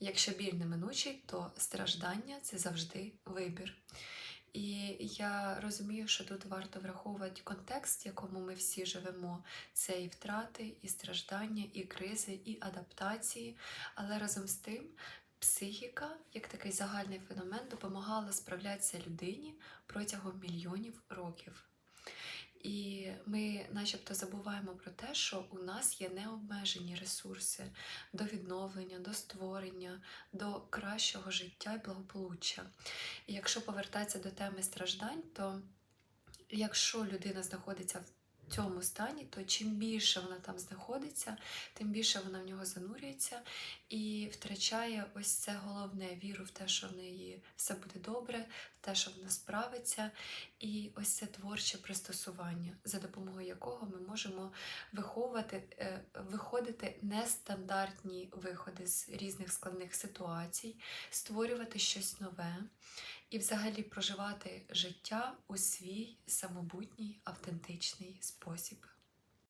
Якщо біль неминучий, то страждання це завжди вибір. І я розумію, що тут варто враховувати контекст, в якому ми всі живемо. Це і втрати, і страждання, і кризи, і адаптації. Але разом з тим, психіка, як такий загальний феномен, допомагала справлятися людині протягом мільйонів років. І ми, начебто, забуваємо про те, що у нас є необмежені ресурси до відновлення, до створення, до кращого життя і благополуччя. І якщо повертатися до теми страждань, то якщо людина знаходиться в цьому стані, то чим більше вона там знаходиться, тим більше вона в нього занурюється і втрачає ось це головне віру в те, що в неї все буде добре, в те, що вона справиться, і ось це творче пристосування, за допомогою якого ми можемо виховувати, е, виходити нестандартні виходи з різних складних ситуацій, створювати щось нове і взагалі проживати життя у свій самобутній автентичний спосіб.